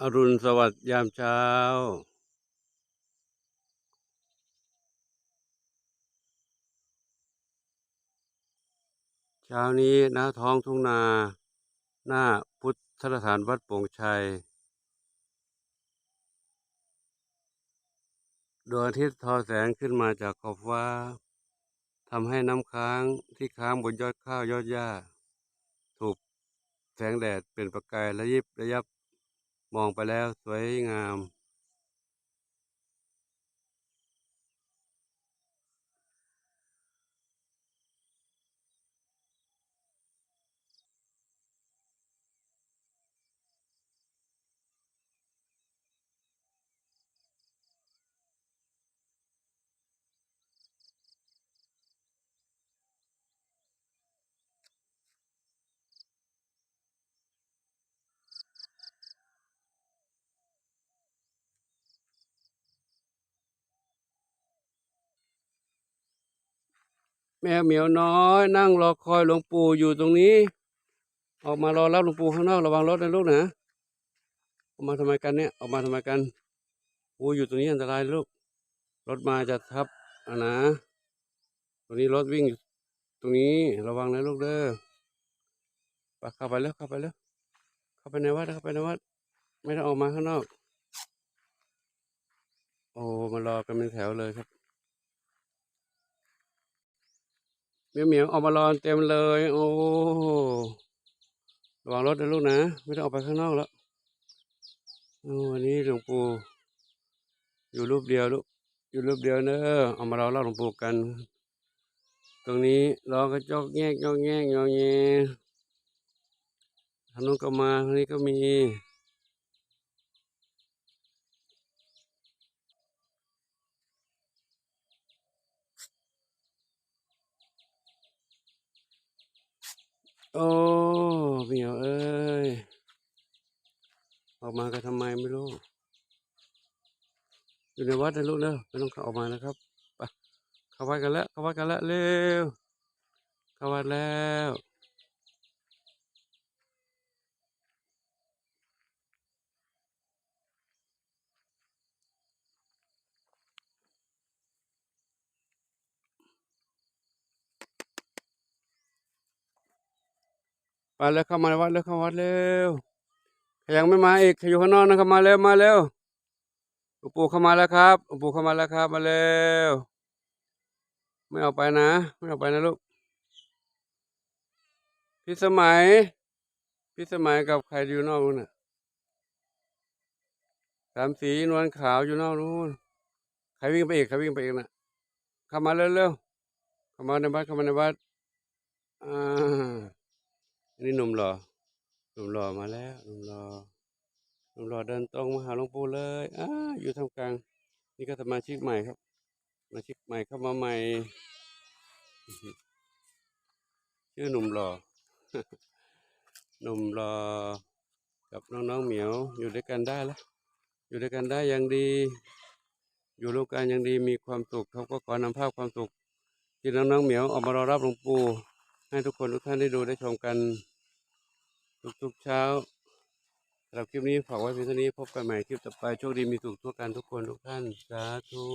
อรุณสวัสดิ์ยามเช้า เช้านี้ณท้องทุ่งนา หน้าพุทธสถานวัดโป่งชัย ดวงอาทิตย์ทอแสงขึ้นมาจากขอบฟ้าทำให้น้ำค้างที่ค้างบนยอดข้าวยอดหญ้า ถูกแสงแดดเป็นประกายระยิบระยับ มองไปแล้วสวยงาม แมวเหมียวน้อย นั่งรอคอยหลวงปู่อยู่ตรงนี้ ออกมารอรับหลวงปู่ข้างนอกระวังรถนะลูกนะออกมาทำไมกันเนี่ยออกมาทำไมกันปู่อยู่ตรงนี้อันตรายลูกรถมาจะทับอะนะตรงนี้รถวิ่งอยู่ตรงนี้ระวังนะลูกเด้อไปเข้าไปแล้วเข้าไปแล้วเข้าไปในวัดเข้าไปในวัด ไม่ต้องออกมาข้างนอก โอ้มารอกันเป็นแถวเลยครับ เห มียวเหมียวออกมารอนเต็มเลย โอ้ระวังรถนะลูกนะ ไม่ต้องออกไปข้างนอกแล้วโอ้วันนี้หลวงปู่อยู่รูปเดียวลูกอยู่รูปเดียวเนอะเอามารอเล่าหลวงปู่กัน ตรงนี้รอก็จอกแงกจอกแงกงอแงทางนู้นก็มาทางนี้ก็มี โอ้เหมียวเอ้ย ออกมากันทำไมไม่รู้ อยู่ในวัดนะลูกเนอะไม่ต้องเขาออกมานะครับไปเข้าวัดกันแล้ว เข้าวัดกันแล้วเร็ว เข้าวัดแล้ว ไปแล้วเข้ามาในวัดแล้วเข้าวัดเร็วยังไม่มาอีกใครอยู่ข้างนอกนะเข้ามาเร็วมาเร็วหลวงปู่เข้ามาแล้วครับหลวงปู่เข้ามาแล้วครับมาเร็วไม่ออกไปนะ ไม่ออกไปนะลูกพี่สมัยพี่สมัยกับใครอยู่นอกนู้นน่ะสามสีนวลขาวอยู่นอกนู้นใครวิ่งไปอีกใครวิ่งไปอีกน่ะเข้ามาเร็วเร็วเข้ามาในวัดเข้ามาในวัดอ่า นี่หนุ่มหล่อหนุ่มหล่อมาแล้วหนุ่มหล่อหนุ่มหล่อเดินตรงมาหาหลวงปู่เลยอ้าอยู่ท่ามกลาง นี่ก็สมาชิกใหม่ครับสมาชิกใหม่เข้ามาใหม่ ชื่อหนุ่มหล่อหนุ่มหล่อกับน้องๆเหมียวอยู่ด้วยกันได้แล้วอยู่ด้วยกันได้อย่างดี อยู่ร่วมกันอย่างดีมีความสุขเขาก็ขอนำภาพความสุขที่น้องๆเหมียวออกมารอรับหลวงปู่ ให้ทุกคนทุกท่านได้ดูได้ชมกัน ทุกๆเช้าสำหรับคลิปนี้ฝากไว้เพียงเท่านี้พบกันใหม่คลิปต่อไปโชคดีมีสุขทั่วกันทุกคนทุกท่านสาธุ